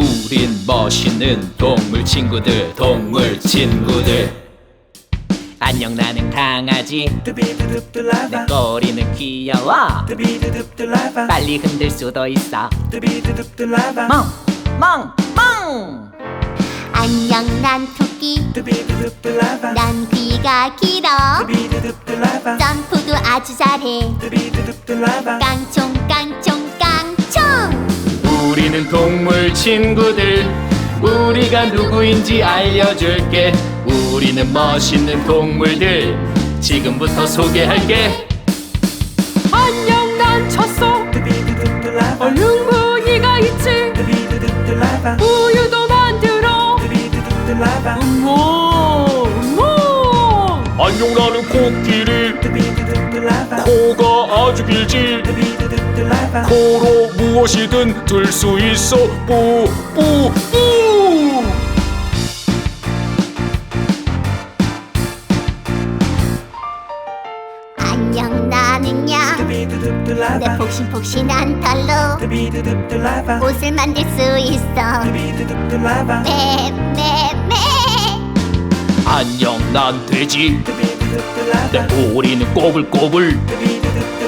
우린 멋있는 동물 친구들 동물 친구들. 안녕 나는 강아지. 내 꼬리는 귀여워. 빨리 흔들 수도 있어. 멍멍멍. 안녕 난 토끼. 난 귀가 길어. 점프도 아주 잘해. 깡총 깡총 깡총. 우리는 동물 친구들 우리가 누구인지 알려줄게. 우리는 멋있는 동물들 지금부터 소개할게. 안녕 난 쳤어. 얼른 무늬가 있지. 우유도 만들어. 음모 음모. 안녕 나는 코끼리. 코가 아주 길지 코로 무엇이든 들 수 있어. 뿌뿌뿌 안녕 나는 양내 폭신폭신한 털로 옷을 만들 수 있어. 매매매. 안녕 난 돼지. 내 꼬리는 꼬불꼬불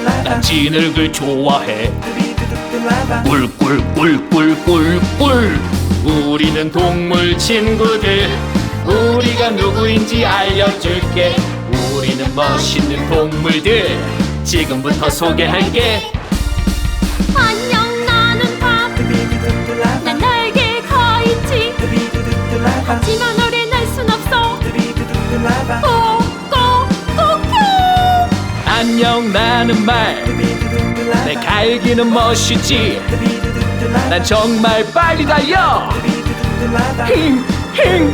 난 진흙을 좋아해. 꿀꿀꿀꿀꿀꿀. 우리는 동물 친구들. 우리가 누구인지 알려줄게. 우리는 멋있는 동물들. 지금부터 소개할게 안녕 나는 말. 내 갈기는 멋있지. 난 정말 빨리 달려. 힝힝힝